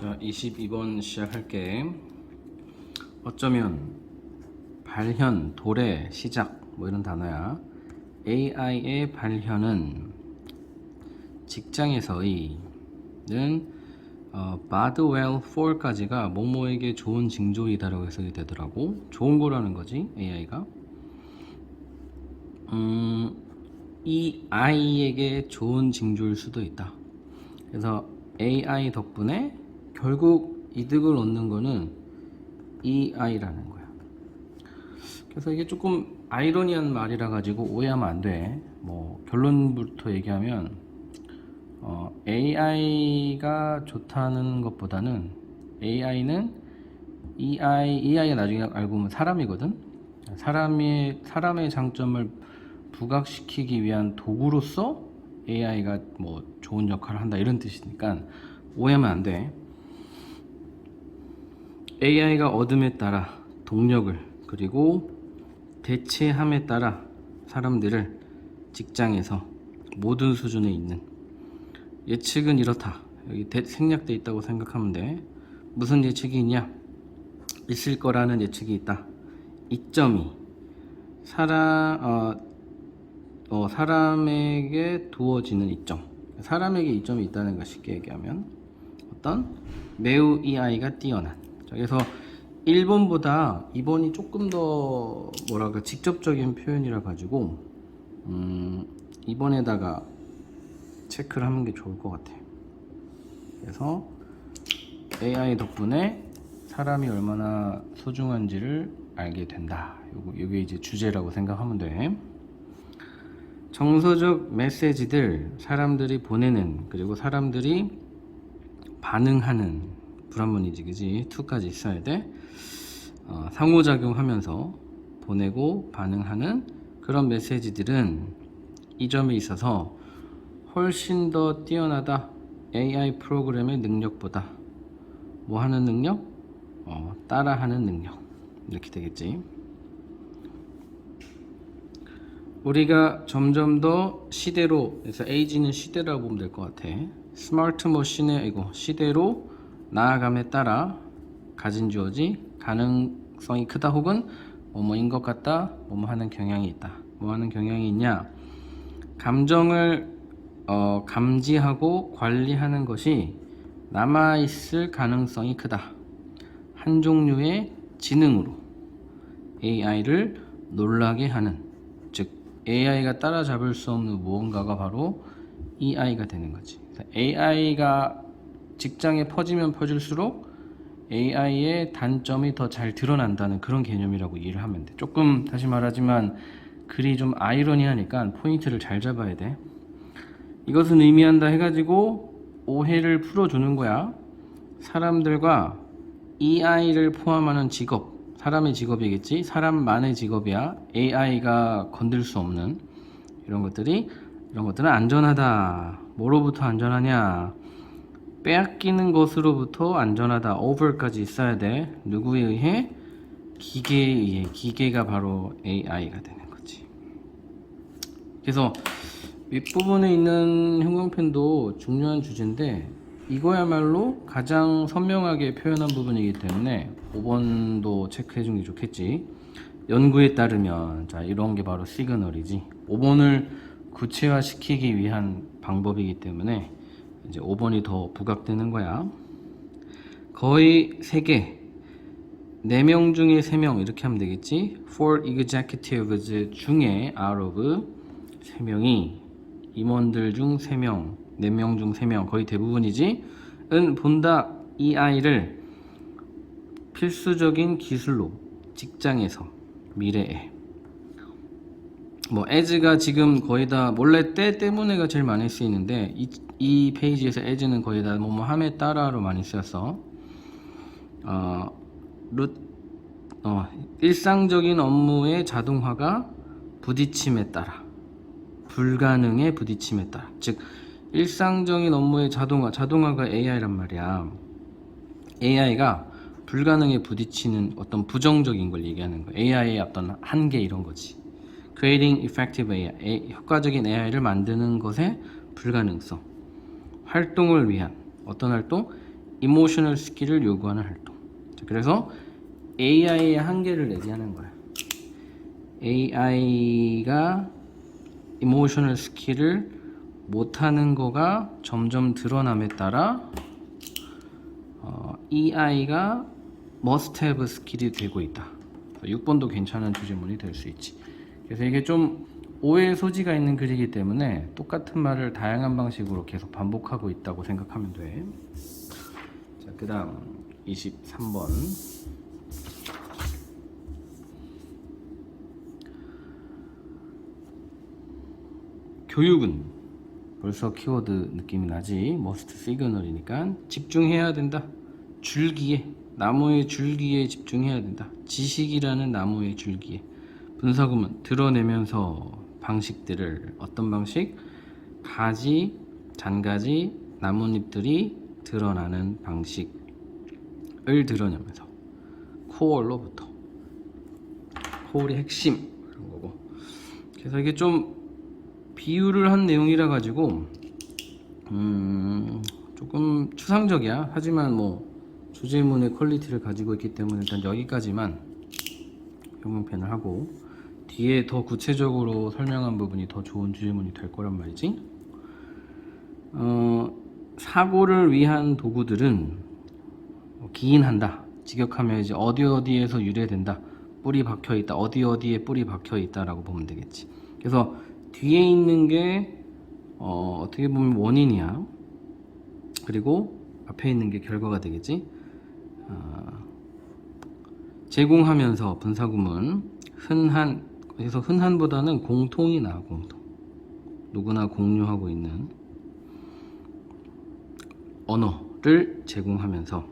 자, 22번 시작할게. 어쩌면 발현, 도래, 시작 뭐 이런 단어야. AI의 발현은 직장에서의 는 어, 바드웰 4까지가 모모에게 좋은 징조이다라고 해석이 되더라고. 좋은 거라는 거지 AI가. 음, 이 아이에게 좋은 징조일 수도 있다. 그래서 AI 덕분에 결국 이득을 얻는 거는 이 아이라는 거야. 그래서 이게 조금 아이러니한 말이라 가지고 오해하면 안 돼. 뭐 결론부터 얘기하면 어, AI가 좋다는 것보다는 AI는 이 아이가 나중에 알고 보면 사람이거든. 사람의 사람의 장점을 부각시키기 위한 도구로서 AI가 뭐 좋은 역할을 한다 이런 뜻이니까 오해하면 안 돼. AI가 얻음에 따라 동력을 그리고 대체함에 따라 사람들을 직장에서 모든 수준에 있는 예측은 이렇다. 여기 대- 생략돼 있다고 생각하면 돼. 무슨 예측이 있냐? 있을 거라는 예측이 있다. 이점이 사람 어, 어, 사람에게 두어지는 이점. 사람에게 이점이 있다는 것 쉽게 얘기하면 어떤 매우 이 아이가 뛰어난. 자, 그래서 1번보다 2번이 조금 더 뭐랄까 직접적인 표현이라 가지고 음, 2번에다가 체크를 하는 게 좋을 것 같아. 그래서 AI 덕분에 사람이 얼마나 소중한지를 알게 된다. 요거 이게 이제 주제라고 생각하면 돼. 정서적 메시지들 사람들이 보내는 그리고 사람들이 반응하는 불한번이지 그지? 투까지 있어야 돼. 어, 상호작용하면서 보내고 반응하는 그런 메시지들은 이 점에 있어서 훨씬 더 뛰어나다. AI 프로그램의 능력보다. 뭐 하는 능력? 어, 따라하는 능력. 이렇게 되겠지. 우리가 점점 더 시대로 그래서 에이지는 시대라고 보면 될 것 같아. 스마트 머신의 이거 시대로 나아감에 따라 가진 주어지 가능성이 크다 혹은 뭐뭐인 것 같다 뭐뭐 하는 경향이 있다. 뭐 하는 경향이 있냐? 감정을 어, 감지하고 관리하는 것이 남아있을 가능성이 크다. 한 종류의 지능으로 AI를 놀라게 하는 즉 AI가 따라잡을 수 없는 무언가가 바로 이 아이가 되는 거지. AI가 직장에 퍼지면 퍼질수록 AI의 단점이 더 잘 드러난다는 그런 개념이라고 이해를 하면 돼. 조금 다시 말하지만 글이 좀 아이러니하니까 포인트를 잘 잡아야 돼. 이것은 의미한다 해가지고 오해를 풀어주는 거야. 사람들과 이 아이를 포함하는 직업, 사람의 직업이겠지. 사람만의 직업이야. AI가 건들 수 없는 이런 것들이 이런 것들은 안전하다. 뭐로부터 안전하냐? 빼앗기는 것으로부터 안전하다. over까지 있어야 돼. 누구에 의해? 기계에 의해. 기계가 바로 AI가 되는 거지. 그래서 윗부분에 있는 형광펜도 중요한 주제인데 이거야말로 가장 선명하게 표현한 부분이기 때문에 5번도 체크해 주는 게 좋겠지. 연구에 따르면 자 이런 게 바로 시그널이지. 5번을 구체화시키기 위한 방법이기 때문에 이제 5번이 더 부각되는 거야. 거의 3개. 4명 중에 3명 이렇게 하면 되겠지. For executives 중에 out of 3명이 임원들 중 3명, 4명 중 3명 거의 대부분이지. 은 본다 이 아이를 필수적인 기술로 직장에서 미래에 뭐 as가 지금 거의 다 원래 때 때문에가 제일 많이 쓰이는데 이, 이 페이지에서 as는 거의 다 뭐뭐 함에 따라로 많이 쓰였어. 어, 루, 어, 일상적인 업무의 자동화가 부딪힘에 따라 불가능에 부딪힘에 따라 즉 일상적인 업무의 자동화 자동화가 AI란 말이야. AI가 불가능에 부딪히는 어떤 부정적인 걸 얘기하는 거야. AI의 어떤 한계 이런 거지. Creating effective AI, 효과적인 AI를 만드는 것의 불가능성. 활동을 위한 어떤 활동? 이모셔널 스킬을 요구하는 활동. 자, 그래서 AI의 한계를 얘기하는 거야. AI가 이모셔널 스킬을 못하는 거가 점점 드러남에 따라 어, 이 아이가 must have 스킬이 되고 있다. 6번도 괜찮은 주제문이 될 수 있지. 그래서 이게 좀 오해 소지가 있는 글이기 때문에 똑같은 말을 다양한 방식으로 계속 반복하고 있다고 생각하면 돼. 자, 그 다음 23번. 교육은 벌써 키워드 느낌이 나지 머스트 시그널이니까 집중해야 된다 줄기에 나무의 줄기에 집중해야 된다 지식이라는 나무의 줄기에 분석음은 드러내면서 방식들을 어떤 방식? 가지 잔가지 나뭇잎들이 드러나는 방식을 드러내면서 코어로부터 코어의 핵심 그런 거고. 그래서 이게 좀 비유를 한 내용이라 가지고 음 조금 추상적이야. 하지만 뭐 주제문의 퀄리티를 가지고 있기 때문에 일단 여기까지만 형용펜을 하고 뒤에 더 구체적으로 설명한 부분이 더 좋은 주제문이 될 거란 말이지. 어, 사고를 위한 도구들은 기인한다. 직역하면 이제 어디 어디에서 유래된다. 뿌리 박혀 있다. 어디 어디에 뿌리 박혀 있다라고 보면 되겠지. 그래서 뒤에 있는 게 어, 어떻게 보면 원인이야. 그리고 앞에 있는 게 결과가 되겠지. 어, 제공하면서 분사구문 흔한 그래서 흔한보다는 공통이 나 공통. 누구나 공유하고 있는 언어를 제공하면서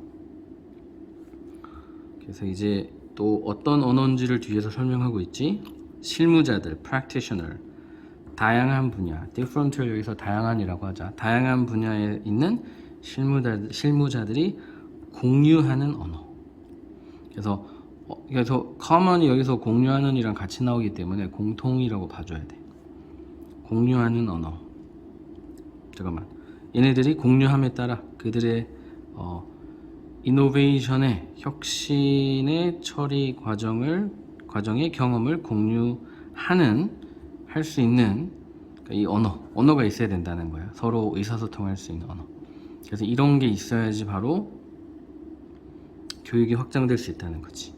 그래서 이제 또 어떤 언어인지를 뒤에서 설명하고 있지. 실무자들, practitioner 다양한 분야, different를 여기서 다양한이라고 하자. 다양한 분야에 있는 실무자, 실무자들이 공유하는 언어. 그래서 어, 그래서 common이 여기서 공유하는이랑 같이 나오기 때문에 공통이라고 봐줘야 돼. 공유하는 언어. 잠깐만. 얘네들이 공유함에 따라 그들의 어, 이노베이션의 혁신의 처리 과정을 과정의 경험을 공유하는 할 수 있는 그러니까 이 언어, 언어가 있어야 된다는 거야. 서로 의사소통할 수 있는 언어. 그래서 이런 게 있어야지 바로 교육이 확장될 수 있다는 거지.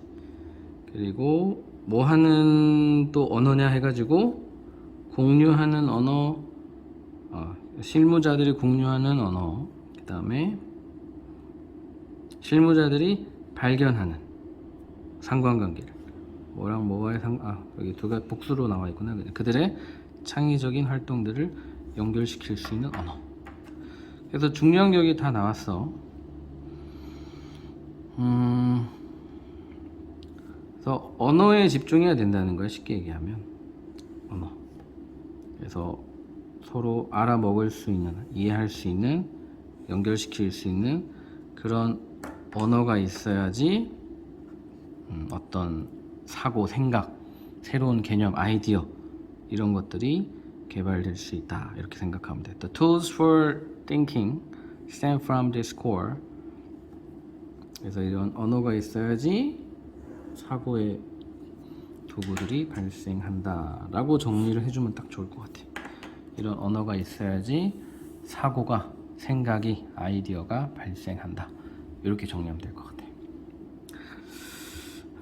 그리고 뭐 하는 또 언어냐 해가지고 공유하는 언어, 어, 실무자들이 공유하는 언어, 그 다음에 실무자들이 발견하는 상관관계를 뭐랑 뭐와의 상, 아 여기 두 가지 복수로 나와 있구나. 그들의 창의적인 활동들을 연결시킬 수 있는 언어. 그래서 중요한 격이 다 나왔어. 음, 그래서 언어에 집중해야 된다는 거야 쉽게 얘기하면 언어. 그래서 서로 알아먹을 수 있는, 이해할 수 있는, 연결시킬 수 있는 그런 언어가 있어야지 음, 어떤 사고, 생각, 새로운 개념, 아이디어 이런 것들이 개발될 수 있다 이렇게 생각하면 돼. The tools for thinking stem from this core. 그래서 이런 언어가 있어야지 사고의 도구들이 발생한다 라고 정리를 해주면 딱 좋을 것 같아. 이런 언어가 있어야지 사고가, 생각이, 아이디어가 발생한다. 이렇게 정리하면 될 것 같아.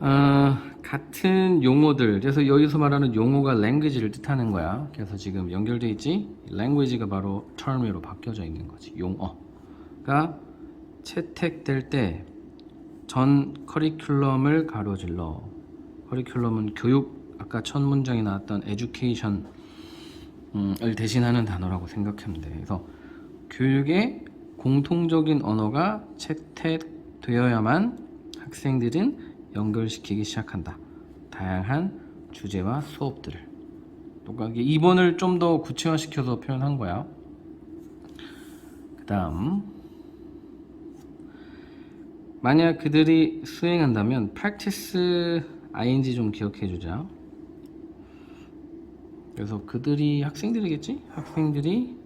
어, 같은 용어들 그래서 여기서 말하는 용어가 language를 뜻하는 거야 그래서 지금 연결돼 있지 language가 바로 term으로 바뀌어져 있는 거지 용어가 채택될 때 전 커리큘럼을 가로질러 커리큘럼은 교육 아까 첫 문장에 나왔던 education을 대신하는 단어라고 생각하면 돼 그래서 교육의 공통적인 언어가 채택되어야만 학생들은 연결시키기 시작한다. 다양한 주제와 수업들을. 똑같게 2번을 좀 더 구체화시켜서 표현한 거야. 그 다음 만약 그들이 수행한다면 practice ing 좀 기억해 주자. 그래서 그들이 학생들이겠지? 학생들이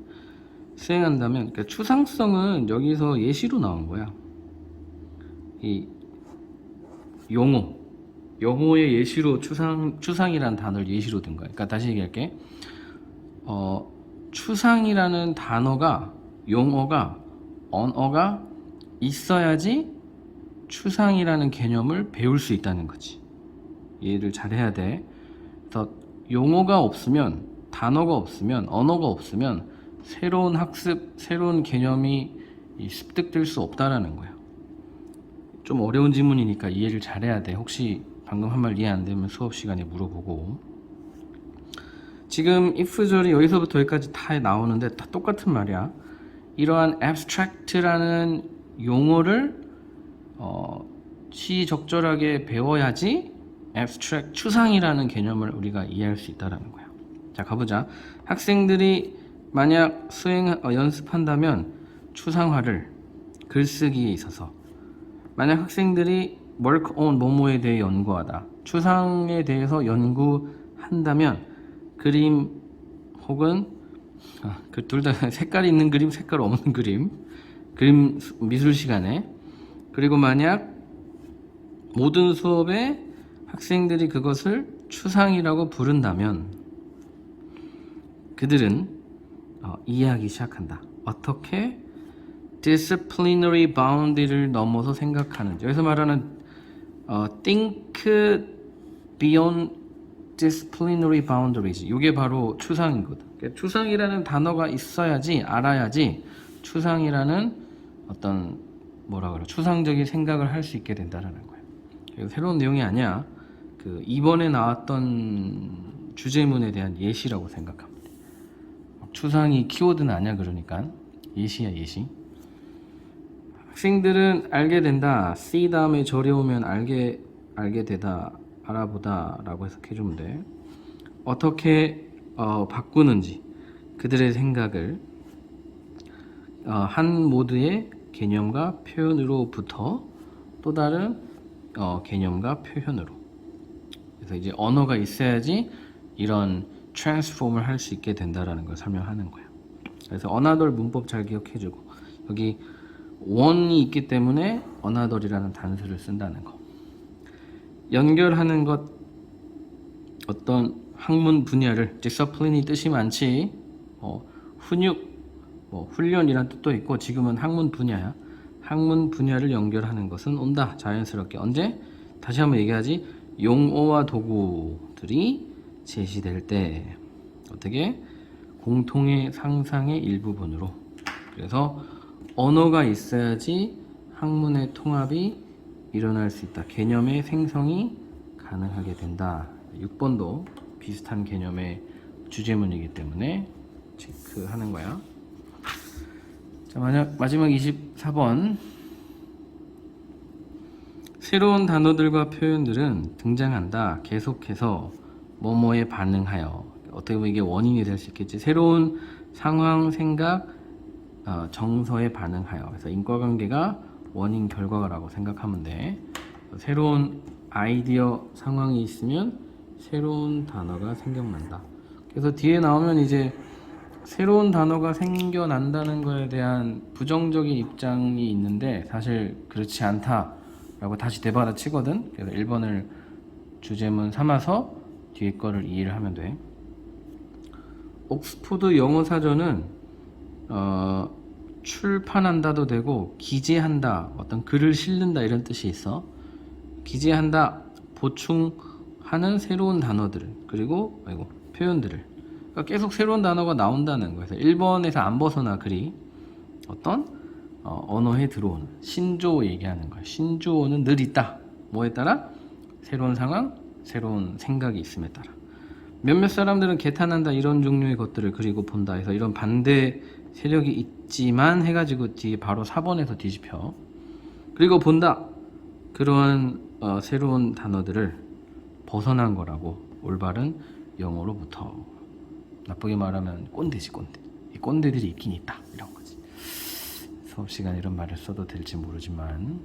수행한다면 그러니까 추상성은 여기서 예시로 나온 거야. 이 용어 용어의 예시로 추상 추상이라는 단어를 예시로 든 거야. 그러니까 다시 얘기할게. 어, 추상이라는 단어가 용어가 언어가 있어야지 추상이라는 개념을 배울 수 있다는 거지. 이해를 잘 해야 돼. 그래서 용어가 없으면 단어가 없으면 언어가 없으면 새로운 학습, 새로운 개념이 이 습득될 수 없다라는 거야. 좀 어려운 질문이니까 이해를 잘 해야 돼. 혹시 방금 한 말 이해 안 되면 수업 시간에 물어보고. 지금 if절이 여기서부터 여기까지 다 나오는데 다 똑같은 말이야. 이러한 abstract라는 용어를 어, 시적절하게 배워야지 abstract 추상이라는 개념을 우리가 이해할 수 있다라는 거야. 자 가보자. 학생들이 만약 수행 어, 연습한다면 추상화를 글쓰기에 있어서 만약 학생들이 work on 뭐뭐에 대해 연구하다 추상에 대해서 연구한다면 그림 혹은 아, 그둘 다 색깔 있는 그림 색깔 없는 그림 그림 수- 미술 시간에 그리고 만약 모든 수업에 학생들이 그것을 추상이라고 부른다면 그들은 어, 이해하기 시작한다. 어떻게 disciplinary boundary를 넘어서 생각하는지 여기서 말하는 어, think beyond disciplinary boundaries 이게 바로 추상이거든. 그러니까 추상이라는 단어가 있어야지 알아야지 추상이라는 어떤 뭐라 그래 추상적인 생각을 할 수 있게 된다라는. 이거 새로운 내용이 아니야. 그 이번에 나왔던 주제문에 대한 예시라고 돼. 추상이 키워드는 아니야 그러니까 예시야 예시. 학생들은 알게 된다. see 다음에 절에 오면 알게 알게 되다 알아보다라고 해석해 주면 돼. 어떻게 어, 바꾸는지 그들의 생각을 어, 한 모드의 개념과 표현으로부터 또 다른 어, 개념과 표현으로. 그래서 이제 언어가 있어야지 이런 트랜스폼을 할 수 있게 된다라는 걸 설명하는 거야. 그래서 어나덜 문법 잘 기억해주고 여기 원이 있기 때문에 어나덜이라는 단수를 쓴다는 거. 연결하는 것 어떤 학문 분야를 디서플린이 뜻이 많지 어, 훈육 뭐 훈련이란 뜻도 있고 지금은 학문 분야야 학문 분야를 연결하는 것은 온다. 자연스럽게. 언제? 다시 한번 얘기하지. 용어와 도구들이 제시될 때. 어떻게? 공통의 상상의 일부분으로. 그래서 언어가 있어야지 학문의 통합이 일어날 수 있다. 개념의 생성이 가능하게 된다. 6번도 비슷한 개념의 주제문이기 때문에 체크하는 거야. 자, 마지막 24번 새로운 단어들과 표현들은 등장한다. 계속해서 뭐뭐에 반응하여 어떻게 보면 이게 원인이 될 수 있겠지. 새로운 상황, 생각, 어, 정서에 반응하여 그래서 인과관계가 원인 결과라고 생각하면 돼. 새로운 아이디어 상황이 있으면 새로운 단어가 생겨난다. 그래서 뒤에 나오면 이제 새로운 단어가 생겨난다는 거에 대한 부정적인 입장이 있는데 사실 그렇지 않다라고 다시 대받아 치거든. 그래서 1번을 주제문 삼아서 뒤에 거를 이해를 하면 돼. 옥스포드 영어 사전은 어, 출판한다도 되고 기재한다 어떤 글을 실는다 이런 뜻이 있어 기재한다 보충하는 새로운 단어들을 그리고 아이고 표현들을 그러니까 계속 새로운 단어가 나온다는 거예요. 1번에서 안 벗어나 글이 어떤 어, 언어에 들어오는 신조어 얘기하는 거예요. 신조어는 늘 있다. 뭐에 따라 새로운 상황, 새로운 생각이 있음에 따라 몇몇 사람들은 개탄한다 이런 종류의 것들을 그리고 본다 해서 이런 반대 세력이 있지만 해가지고 뒤에 바로 4번에서 뒤집혀 그리고 본다 그러한 어, 새로운 단어들을 벗어난 거라고 올바른 영어로부터 나쁘게 말하면 꼰대지 꼰대. 이 꼰대들이 있긴 있다. 이런 거지. 수업 시간에 이런 말을 써도 될지 모르지만.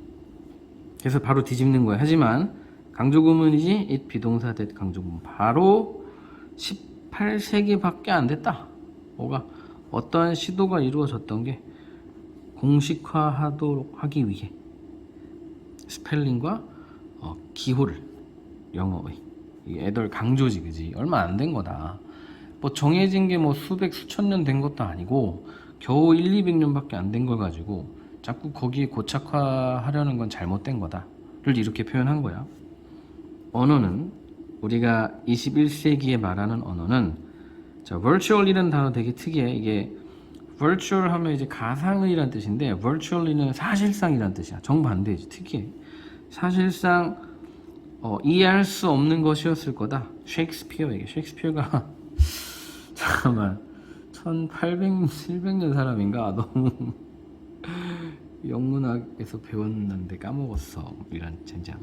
그래서 바로 뒤집는 거야. 하지만 강조구문이지 it 비동사 that 강조구문 바로 18세기밖에 안 됐다. 뭐가? 어떠한 시도가 이루어졌던 게 공식화하도록 하기 위해 스펠링과 어, 기호를 영어의. 이 애들 강조지 그지? 얼마 안 된 거다 뭐 정해진 게 뭐 수백 수천 년 된 것도 아니고 겨우 1, 200년밖에 안 된 걸 가지고 자꾸 거기에 고착화하려는 건 잘못된 거다를 이렇게 표현한 거야 언어는 우리가 21세기에 말하는 언어는 자, virtual이라는 단어 되게 특이해. 이게 virtual 하면 이제 가상의란 뜻인데 virtually는 사실상이란 뜻이야. 정반대지. 특이해. 사실상 어, 이해할 수 없는 것이었을 거다. 셰익스피어에게. 셰익스피어가 잠깐만. 1800, 700년 사람인가? 너무 영문학에서 배웠는데 까먹었어. 이런 젠장.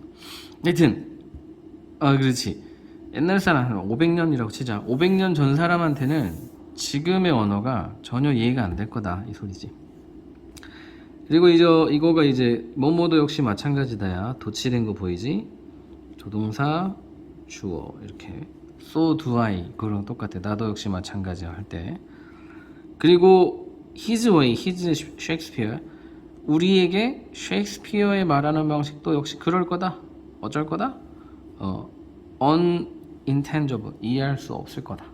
하여튼 아 그렇지. 옛날 사람 한 500년이라고 치자. 500년 전 사람한테는 지금의 언어가 전혀 이해가 안 될 거다 이 소리지. 그리고 이제 이거가 이제 뭐뭐도 역시 마찬가지다야. 도치된 거 보이지? 조동사 주어. 이렇게 so do I 그거랑 똑같아 나도 역시 마찬가지야 할 때 그리고 his way his 셰익스피어 우리에게 셰익스피어의 말하는 방식도 역시 그럴 거다 어쩔 거다 어, unintangible 이해할 수 없을 거다.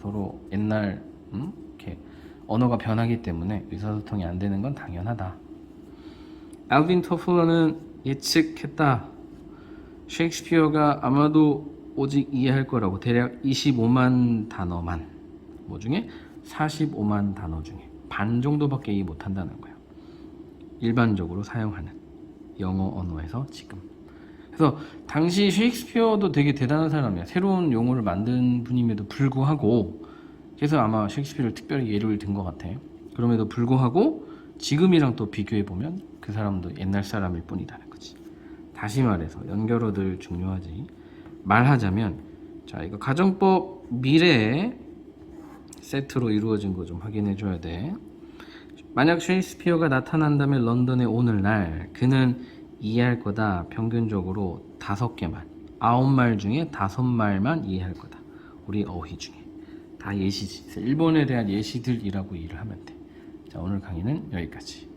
서로 옛날 음? 이렇게 언어가 변하기 때문에 의사소통이 안 되는 건 당연하다. 알빈 토플러는 예측했다. 셰익스피어가 아마도 오직 이해할 거라고 대략 25만 단어만 뭐 중에 45만 단어 중에 반 정도밖에 이해 못한다는 거예요. 일반적으로 사용하는 영어 언어에서 지금 그래서 당시 셰익스피어도 되게 대단한 사람이야. 새로운 용어를 만든 분임에도 불구하고 그래서 아마 셰익스피어를 특별히 예를 든 것 같아. 그럼에도 불구하고 지금이랑 또 비교해 보면 그 사람도 옛날 사람일 뿐이다는 거지. 다시 말해서 연결어들 중요하지. 말하자면 자 이거 가정법 미래 세트로 이루어진 거 좀 확인해 줘야 돼. 만약 셰익스피어가 나타난다면 런던의 오늘날 그는 이해할 거다. 평균적으로 다섯 개만. 아홉 말 중에 다섯 말만 이해할 거다. 우리 어휘 중에. 다 예시지. 일본에 대한 예시들이라고 이해를 하면 돼. 자, 오늘 강의는 여기까지.